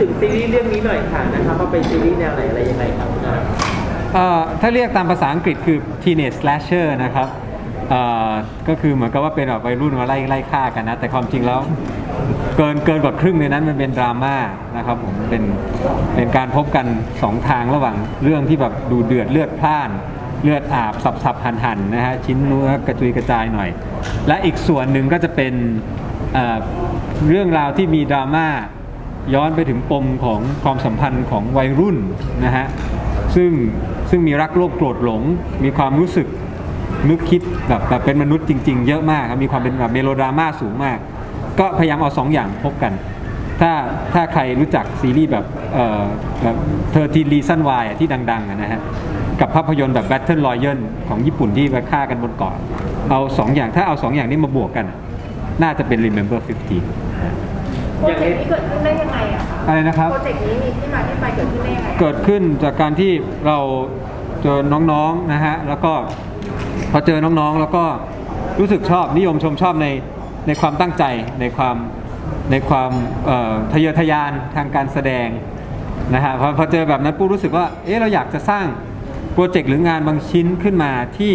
ถึงซีรีส์เรื่องนี้หน่อยค่ะนะครับว่าเป็นซีรีส์แนวไหนอะไรยังไงครับคุณอาเอ่อถ้าเรียกตามภาษาอังกฤษคือ teenage slasher นะครับเอ่อก็คือเหมือนกับว่าเป็นแบบวัยรุ่นมาไล่ไล่ฆ่ากันนะ แต่ความจริงแล้วเกินเกินกว่าครึ่งในนั้นมันเป็นดราม่านะครับผมเป็นเป็นการพบกันสองทางระหว่างเรื่องที่แบบดูเดือดเลือดพล่าน เลือดอาบสับสับหันหันนะฮะชิ้นเนื้อกระจุยกระจายหน่อย และอีกส่วนหนึ่งก็จะเป็นเอ่อเรื่องราวที่มีดราม่า ย้อนไปถึงปมของความสัมพันธ์ของวัยรุ่นนะฮะซึ่งซึ่งมีรักโลภโกรธหลง มีความรู้สึกนึกคิดแบบแบบเป็นมนุษย์จริง ๆ เยอะมากครับมีความเป็นแบบเมโลดราม่าสูงมาก ก็พยายามเอาสองอย่างพบกัน ถ้าถ้าใครรู้จักซีรีส์แบบเอ่อแบบเธอทีรีซันวายที่ดังๆนะฮะกับภาพยนตร์แบบ Battle Royale ของญี่ปุ่นที่ไปฆ่ากันบนเกาะเอาสองอย่างถ้าเอาสองอย่างนี้มาบวกกัน น่าจะเป็น Remember 15 โปรเจกต์นี้เกิดขึ้นได้ยังไงอะคะอะไรนะครับ โปรเจกต์นี้มีที่มาที่ไปเกิดขึ้นได้ยังไงอะเกิดขึ้นจากการที่เราเจอน้องๆนะฮะแล้วก็พอเจอน้องๆ แล้วก็รู้สึกชอบนิยมชมชอบในในความตั้งใจในความในความเอ่อทะเยอทะยานทางการแสดงนะฮะพอพอเจอแบบนั้นปุ๊บรู้สึกว่าเอ๊ะเราอยากจะสร้างโปรเจกต์หรืองานบางชิ้นขึ้นมาที่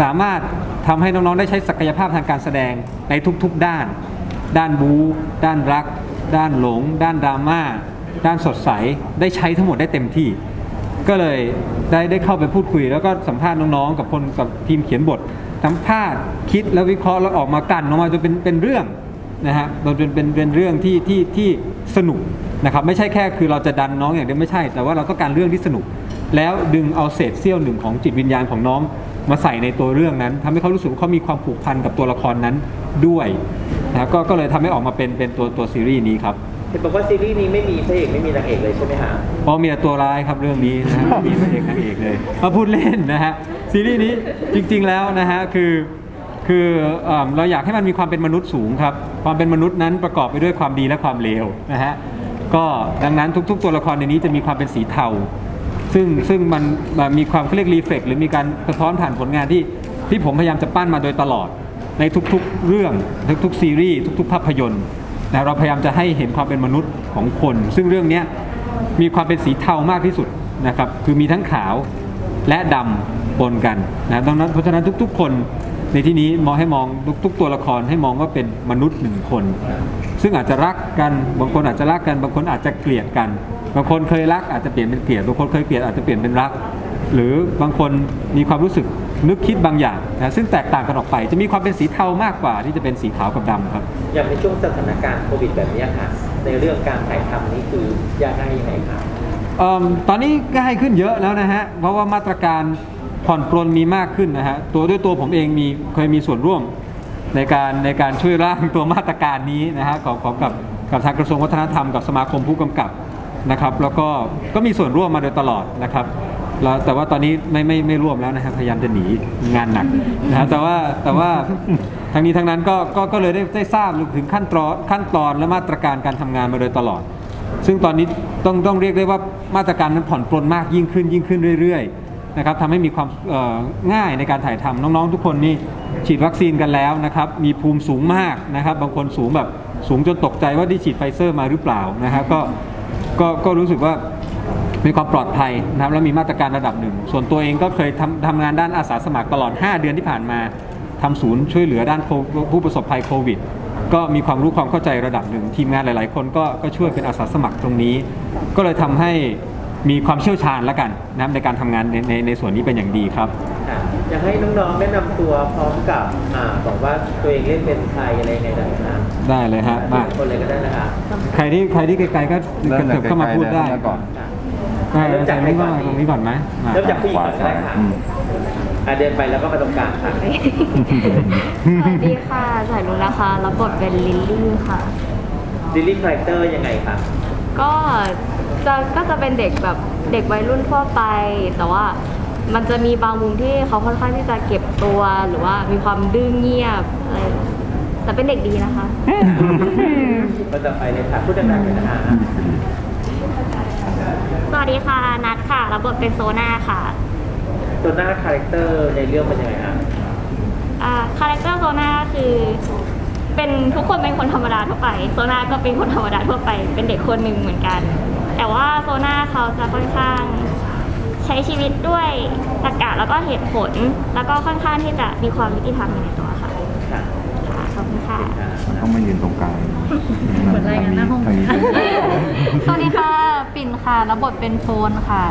สามารถทำให้น้องๆได้ใช้ศักยภาพทางการแสดงในทุกๆด้าน ด้านบู๊ด้านรัก ด้านหลง ด้านดราม่า ด้านสดใส ได้ใช้ทั้งหมดได้เต็มที่ ก็เลยได้ได้เข้าไปพูดคุย แล้วก็สัมภาษณ์น้องๆ กับคนกับทีมเขียนบท สัมภาษณ์คิดแล้ววิเคราะห์แล้วออกมากันออกมาจนเป็นเป็นเรื่องนะฮะเราเป็นเป็นเป็นเรื่องที่ที่ที่สนุกนะครับไม่ใช่แค่คือเราจะดันน้องอย่างเดียวไม่ใช่ แต่ว่าเราต้องการเรื่องที่สนุก แล้วดึงเอาเศษเสี้ยวหนึ่งของจิตวิญญาณของน้องมาใส่ในตัวเรื่องนั้นทำให้เขารู้สึกว่าเขามีความผูกพันกับตัวละครนั้นด้วย นะครับก็ก็เลยทำให้ออกมาเป็นเป็นตัวตัวซีรีส์นี้ครับเห็นบอกว่าซีรีส์นี้ไม่มีพระเอกไม่มีนางเอกเลยใช่ไหมฮะเพราะมีแต่ตัวร้ายครับเรื่องนี้นะฮะไม่มีพระเอกนางเอกเลยมาพูดเล่นนะฮะซีรีส์นี้จริงๆแล้วนะฮะคือคือเอิ่มเราอยากให้มันมีความเป็นมนุษย์สูงครับ ความเป็นมนุษย์นั้นประกอบไปด้วยความดีและความเลวนะฮะก็ดังนั้นทุก ๆ ตัวละครในนี้จะมีความเป็นสีเทา ซึ่งซึ่งมันมันมีความเขาเรียกรีเฟกหรือมีการสะท้อนผ่านผลงานที่ที่ผมพยายามจะปั้นมาโดยตลอด ในทุกๆเรื่องทุกๆซีรีส์ทุก ๆ ภาพยนตร์นะเราพยายามจะให้เห็นความเป็นมนุษย์ของคน ซึ่งเรื่องนี้มีความเป็นสีเทามากที่สุดนะครับคือมีทั้งขาวและดำปนกันนะดังนั้นเพราะฉะนั้นทุก ๆ คนในที่นี้มองให้มองทุก ๆ ตัวละครให้มองว่าเป็นมนุษย์หนึ่งคน ซึ่งอาจจะรักกันบางคนอาจจะรักกัน บางคนอาจจะเกลียดกัน บางคนเคยรักอาจจะเปลี่ยนเป็นเกลียด บางคนเคยเกลียดอาจจะเปลี่ยนเป็นรัก หรือบางคนมีความรู้สึก นึกคิดบางอย่างนะซึ่งแตกต่างกันออกไป จะมีความเป็นสีเทามากกว่าที่จะเป็นสีขาวกับดำครับ อย่างในช่วงสถานการณ์โควิดแบบเนี้ยค่ะในเรื่องการถ่ายทำนี่คือยากง่ายยังไงครับเอิ่มตอนนี้ง่ายขึ้นเยอะแล้วนะฮะเพราะว่ามาตรการผ่อนปลนมีมากขึ้นนะฮะตัวด้วยตัวผมเองมีเคยมีส่วนร่วมในการในการช่วยร่างตัวมาตรการนี้นะฮะของของกับกับทางกระทรวงวัฒนธรรมกับสมาคมผู้กำกับนะครับ แล้วก็ก็มีส่วนร่วมมาโดยตลอดนะครับ แล้วแต่ว่าตอนนี้ไม่ไม่ไม่ร่วมแล้วนะฮะพยายามจะหนีงานหนักนะฮะแต่ว่าแต่ว่าทั้งนี้ทั้งนั้นก็ก็ก็เลยได้ได้ทราบถึงขั้นตอนขั้นตอนและมาตรการการทำงานมาโดยตลอด ซึ่งตอนนี้ต้องต้องเรียกได้ว่ามาตรการนั้นผ่อนปลนมากยิ่งขึ้นยิ่งขึ้นเรื่อยๆนะครับทำให้มีความง่ายในการถ่ายทำน้องๆ ทุกคนนี่ฉีดวัคซีนกันแล้วนะครับมีภูมิสูงมากนะครับบางคนสูงแบบสูงจนตกใจว่าได้ฉีดไฟเซอร์มาหรือเปล่านะครับก็ก็ก็รู้สึกว่า มีความปลอดภัยนะครับและมีมาตรการระดับหนึ่ง ส่วนตัวเองก็เคยทำทำงานด้านอาสาสมัครตลอด 5 เดือนที่ผ่านมาทำศูนย์ช่วยเหลือด้านโคผู้ประสบภัยโควิดก็มีความรู้ความเข้าใจระดับหนึ่ง ทีมงานหลาย ๆ คนก็ก็ช่วยเป็นอาสาสมัครตรงนี้ ก็เลยทำให้มีความเชี่ยวชาญแล้วกันนะครับในการทำงานในในในส่วนนี้เป็นอย่างดีครับค่ะอยากให้น้องๆแนะนำตัวพร้อมกับอ่าบอกว่าตัวเองเล่นเป็นใครอะไรยังไงได้นะได้เลยฮะมาคนเลยก็ได้นะคะใครที่ใครที่ไกลๆก็เริ่กระมเถิบเข้ามาพูดได้จากไกลๆเดินเข้ามาก่อน ค่ะอ่าเริ่มจากใครใครไม่ก่อนมาตรงนี้ก่อนไหมมาเริ่มจากผู้หญิงก่อนก็ได้ค่ะอืมอะเดินไปแล้วก็มาตรงกลางค่ะสวัสดีค่ะสายลุงนะคะ รับบทเป็นลิลลี่ค่ะ ดิลลี่คาแรคเตอร์ยังไงคะก็จะก็จะเป็นเด็กแบบเด็กวัยรุ่นทั่วไป แต่ว่ามันจะมีบางมุมที่เขาค่อนข้างที่จะเก็บตัวหรือว่ามีความดื้อเงียบอะไรแต่เป็นเด็กดีนะคะ ก็จะไปเลยค่ะพูดดังๆเลยนะคะ สวัสดีค่ะ นัทค่ะ รับบทเป็นโซนาค่ะตัวหน้าคาแรคเตอร์ในเรื่องเป็นยังไงคะอ่าคาแรคเตอร์โซนาคือ เป็นทุกคนเป็นคนธรรมดาทั่วไป โซนาก็เป็นคนธรรมดาทั่วไป เป็นเด็กคนหนึ่งเหมือนกัน แต่ว่าโซนาเขาจะค่อนข้าง ใช้ชีวิตด้วยตรรกะแล้วก็เหตุผล แล้วก็ค่อนข้างที่จะมีความยุติธรรมอยู่ในตัวค่ะค่ะค่ะ ขอบคุณค่ะต้องมายืนตรงกลางเหมือนรายงานหน้าห้องทางนี้สวัสดีค่ะ ปิ่นค่ะ รับบทเป็นโฟนค่ะ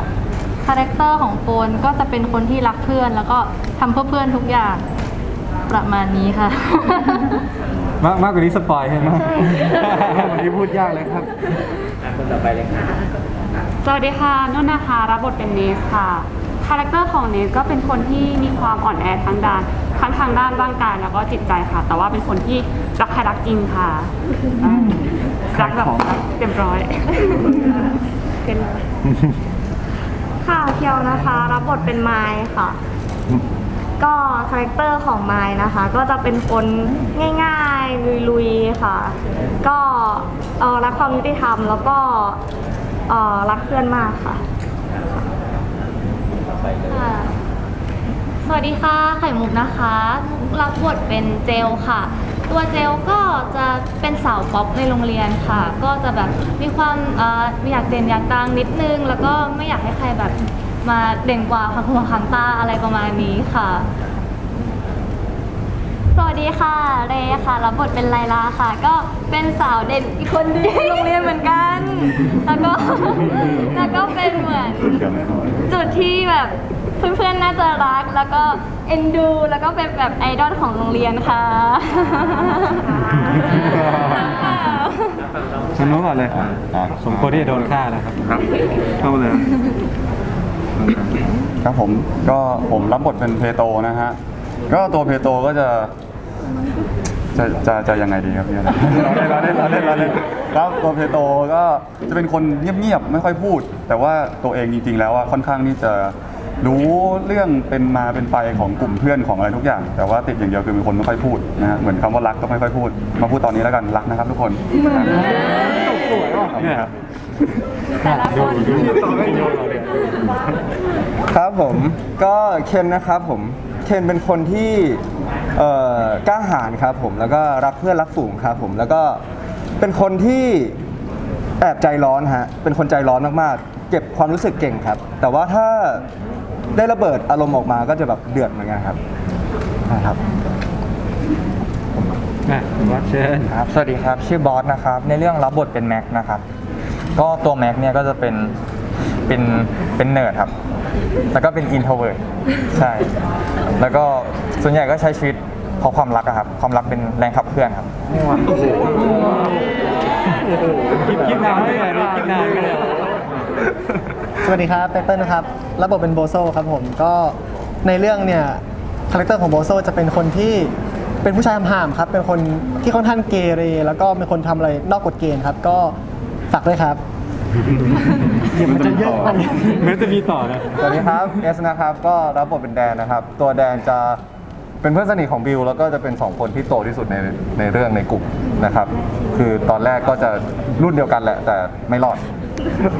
คาแรคเตอร์ของโฟนก็จะเป็นคนที่รักเพื่อน แล้วก็ทำเพื่อเพื่อนทุกอย่าง ประมาณนี้ค่ะ มากมากกว่านี้สปอยใช่ไหมวันนี้พูดยากเลยครับ อะคนต่อไปเลยค่ะสวัสดีค่ะนุ่นนะคะรับบทเป็นเนสค่ะ คาแรคเตอร์ของเนสก็เป็นคนที่มีความอ่อนแอทั้งด้าน ทั้งทางด้านร่างกายแล้วก็จิตใจค่ะ แต่ว่าเป็นคนที่รักใครรักจริงค่ะอืมรักแบบรักเต็มร้อยเป็นค่ะเพียวนะคะ รับบทเป็นไมค์ค่ะ ก็คาแรคเตอร์ของไมค์นะคะ ก็จะเป็นคนง่ายๆลุยๆค่ะ ก็เอ่อรักความยุติธรรมแล้วก็เอ่อรักเพื่อนมากค่ะค่ะ สวัสดีค่ะไข่มุกนะคะมุกรับบทเป็นเจลค่ะ ตัวเจลก็จะเป็นสาวป๊อปในโรงเรียนค่ะ ก็จะแบบมีความเอ่อยากเด่นอยากดังนิดนึง แล้วก็ไม่อยากให้ใครแบบมาเด่นกว่าพังหัวขังตาอะไรประมาณนี้ค่ะ สวัสดีค่ะ เรค่ะรับบทเป็นไลลาค่ะ ก็เป็นสาวเด่นอีกคนหนึงในโรงเรียนเหมือนกัน แล้วก็ แล้วก็เป็นเหมือน จุดที่แบบเพื่อนๆ น่าจะรัก แล้วก็เอ็นดู แล้วก็เป็นแบบไอดอลของโรงเรียนค่ะทางโน้นก่อนเลยอะสมควรที่จะโดนฆ่าแล้วครับ ครับเข้ามาเลยครับผมก็ผมรับบทเป็นเพโตนะฮะ ก็ตัวเพโตก็จะจะจะจะยังไงดีครับพี่เราเล่นเราเล่นเราเล่นเราเล่นแล้วตัวเพโตก็จะเป็นคนเงียบๆไม่ค่อยพูด แต่ว่าตัวเองจริงๆ แล้วอะค่อนข้างที่จะรู้เรื่องเป็นมาเป็นไปของกลุ่มเพื่อนของอะไรทุกอย่าง แต่ว่าติดอย่างเดียวคือเป็นคนไม่ค่อยพูดนะฮะเหมือนคำว่ารักก็ไม่ค่อยพูด มาพูดตอนนี้แล้วกันรักนะครับทุกคนสวยว่ะครับผมก็เคนนะครับผม เคนเป็นคนที่เอ่อกล้าหาญครับผมแล้วก็รักเพื่อนรักฝูงครับผมแล้วก็เป็นคนที่แอบใจร้อนฮะเป็นคนใจร้อนมากๆ เก็บความรู้สึกเก่งครับ แต่ว่าถ้าได้ระเบิดอารมณ์ออกมาก็จะแบบเดือดเหมือนกันครับนะครับ อะวัดเชิญ ครับสวัสดีครับ ชื่อบอสนะครับ ในเรื่องรับบทเป็นแม็กนะครับ ก็ตัวแม็กเนี่ยก็จะเป็น เป็นเป็นเนิร์ดครับ แล้วก็เป็นอินโทรเวิร์ดใช่ แล้วก็ส่วนใหญ่ก็ใช้ชีวิตเพราะความรักอะครับ ความรักเป็นแรงขับเคลื่อนครับคิดคิดนานไม่ได้คิดนานไม่ได้สวัสดีครับไตเติ้ลนะครับ รับบทเป็นโบโซครับผม ก็ในเรื่องเนี่ย คาแรคเตอร์ของโบโซจะเป็นคนที่เป็นผู้ชายห่ามๆครับ เป็นคนที่ค่อนข้างเกเร แล้วก็เป็นคนทำอะไรนอกกฎเกณฑ์ครับ ก็ฝากด้วยครับ เดี๋ยวมันจะเยอะไปเหมือนจะมีต่อนะ สวัสดีครับเอสนะครับก็รับบทเป็นแดนนะครับ ตัวแดนจะเป็นเพื่อนสนิทของบิวแล้วก็จะเป็นสองคนที่โตที่สุดในในเรื่องในกลุ่มนะครับ คือตอนแรกก็จะรุ่นเดียวกันแหละ แต่ไม่รอด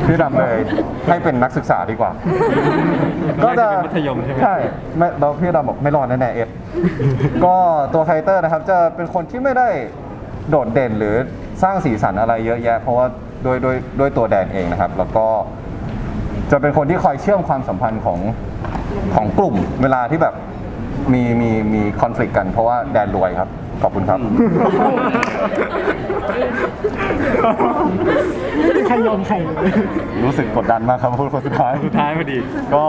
พี่ดำเลยให้เป็นนักศึกษาดีกว่า ก็จะเป็นมัธยมใช่ไหมใช่ไม่เราพี่ดำบอกไม่รอดแน่ๆเอสก็ตัวคาแรคเตอร์นะครับ จะเป็นคนที่ไม่ได้โดดเด่นหรือสร้างสีสันอะไรเยอะแยะ เพราะว่า โดยโดยโดยตัวแดนเองนะครับ แล้วก็จะเป็นคนที่คอยเชื่อมความสัมพันธ์ของของกลุ่มเวลาที่แบบมีมีมีคอน FLICT กันเพราะว่าแดนรวยครับ ขอบคุณครับใครยอมใครเลยรู้สึกกดดันมากครับพูดคนสุดท้าย สุดท้ายพอดี ก็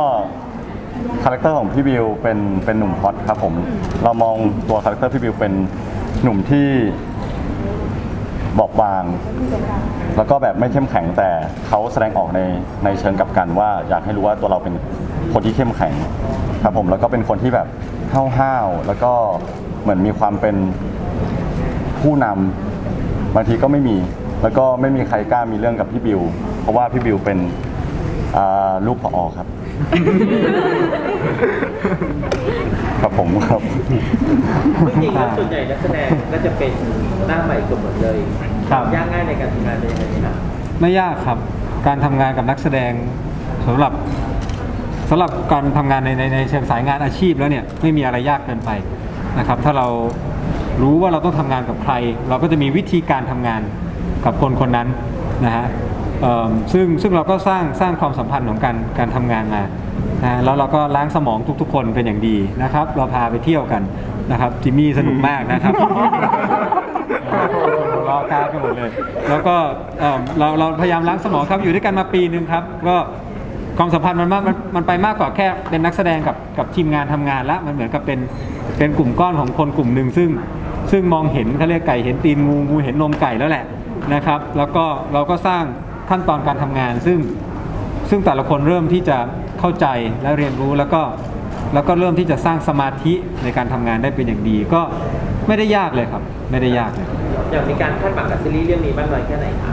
คาแรคเตอร์ของพี่บิวเป็นเป็นหนุ่มฮอตครับผม เรามองตัวคาแรคเตอร์พี่บิวเป็นหนุ่มที่ บอบบาง แล้วก็แบบไม่เข้มแข็งแต่เขาแสดงออกในในเชิงกลับกันว่า อยากให้รู้ว่าตัวเราเป็นคนที่เข้มแข็งครับผมแล้วก็เป็นคนที่แบบห้าวๆแล้วก็เหมือนมีความเป็นผู้นำบางทีก็ไม่มี แล้วก็ไม่มีใครกล้ามีเรื่องกับพี่บิว เพราะว่าพี่บิวเป็นอ่าลูกผอครับ ครับผมครับ จริงๆแล้วส่วนใหญ่นักแสดงก็จะเป็นหน้าใหม่เกือบหมดเลยครับ ยากง่ายในการทำงานเป็นยังไงครับไม่ยากครับ การทำงานกับนักแสดงสำหรับสำหรับการทำงานในในในเชิงสายงานอาชีพแล้วเนี่ยไม่มีอะไรยากเกินไปนะครับ ถ้าเรารู้ว่าเราต้องทำงานกับใคร เราก็จะมีวิธีการทำงานกับคนคนนั้นนะฮะเอิ่ม ซึ่งซึ่งเราก็สร้างสร้างความสัมพันธ์ของการการทำงานมานะฮะแล้วเราก็ล้างสมองทุกๆ คนเป็นอย่างดีนะครับ เราพาไปเที่ยวกันนะครับจิมมี่สนุกมากนะครับรอการกันหมดเลย แล้วก็เอิ่มเราเราพยายามล้างสมองครับอยู่ด้วยกันมาปีหนึ่งครับ ก็ความสัมพันธ์มันมากมันมันไปมากกว่าแค่เป็นนักแสดงกับกับทีมงานทำงานละมันเหมือนกับเป็นเป็นกลุ่มก้อนของคนกลุ่มหนึ่งซึ่ง ซึ่งมองเห็นเขาเรียกไก่เห็นตีนงูงูเห็นนมไก่แล้วแหละนะครับ แล้วก็เราก็สร้าง ขั้นตอนการทำงาน ซึ่งซึ่งแต่ละคนเริ่มที่จะเข้าใจและเรียนรู้แล้วก็แล้วก็เริ่มที่จะสร้างสมาธิในการทำงานได้เป็นอย่างดี ก็ไม่ได้ยากเลยครับ ไม่ได้ยากเลยอย่างมีการคาดหวังกับซีรีส์เรื่องนี้บ้างน้อยแค่ไหนคะ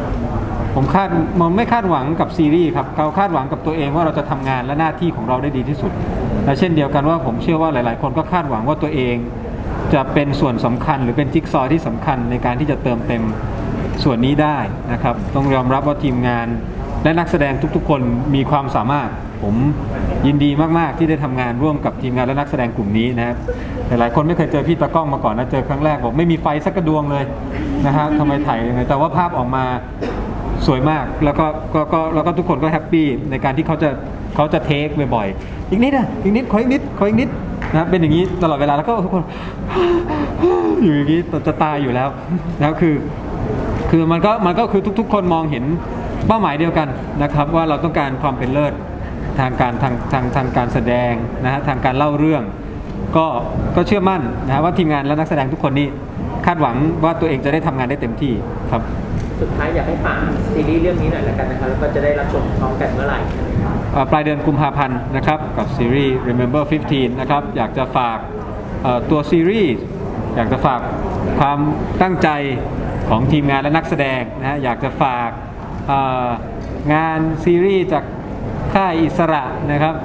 ผมคาดมันไม่คาดหวังกับซีรีส์ครับเราคาดหวังกับตัวเองว่าเราจะทำงานและหน้าที่ของเราได้ดีที่สุดและเช่นเดียวกันว่าผมเชื่อว่าหลาย ๆ คนก็คาดหวังว่าตัวเอง จะเป็นส่วนสำคัญหรือเป็นจิ๊กซอว์ที่สำคัญในการที่จะเติมเต็ม ส่วนนี้ได้นะครับ ต้องยอมรับว่าทีมงานและนักแสดงทุกๆ คนมีความสามารถ ผมยินดีมากๆที่ได้ทำงานร่วมกับทีมงานและนักแสดงกลุ่มนี้นะครับหลายๆคนไม่เคยเจอพี่ตากล้องมาก่อนนะเจอครั้งแรกบอกไม่มีไฟสักกระดวงเลยนะฮะทำไมถ่ายยังไงแต่ว่าภาพออกมาสวยมากแล้วก็ก็ก็แล้วก็ทุกคนก็แฮปปี้ในการที่เขาจะเขาจะเทคบ่อยๆอีกนิดอะอีกนิดขออีกนิดขออีกนิดนะเป็นอย่างนี้ตลอดเวลาแล้วก็ทุกคนอยู่อย่างนี้จะตายอยู่แล้วนะครับคือ คือมันก็มันก็คือทุกๆ คนมองเห็นเป้าหมายเดียวกันนะครับ ว่าเราต้องการความเป็นเลิศทางการทางทางทางการแสดงนะฮะทางการเล่าเรื่อง ก็ก็เชื่อมั่นนะฮะว่าทีมงานและนักแสดงทุกคนนี่คาดหวังว่าตัวเองจะได้ทำงานได้เต็มที่ครับ สุดท้ายอยากให้ฝากซีรีส์เรื่องนี้หน่อยละกันนะคะแล้วก็จะได้รับชมพร้อมกันเมื่อไหร่เอ่อปลายเดือนกุมภาพันธ์นะครับกับซีรีส์ Remember 15 นะครับอยากจะฝากเอ่อตัวซีรีส์อยากจะฝากความตั้งใจ ของทีมงานและนักแสดงนะฮะอยากจะฝากงานซีรีส์จากค่ายอิสระนะครับ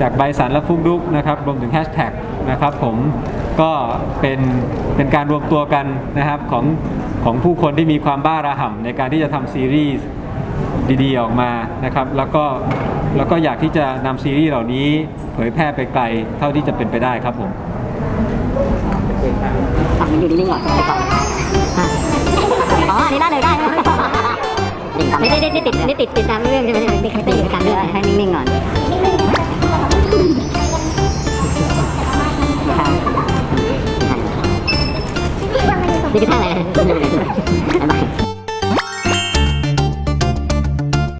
จากใบสันและฟุกดุกนะครับรวมถึงแฮชแท็กนะครับผมก็เป็นเป็นการรวมตัวกันนะครับของของผู้คนที่มีความบ้าระห่ำในการที่จะทำซีรีส์ดีๆออกมานะครับ แล้วก็แล้วก็อยากที่จะนำซีรีส์เหล่านี้เผยแพร่ไปไกลเท่าที่จะเป็นไปได้ครับผมอะมันอยู่นิ่งๆก่อนไปก่อน อ๋ออันนี้ได้เลยได้ไม่ได้ได้ติดได้ติดติดตามเรื่องใช่ไหมไม่เคยติดตามเรื่องให้นิ่งๆก่อนนี่คือท่าอะไร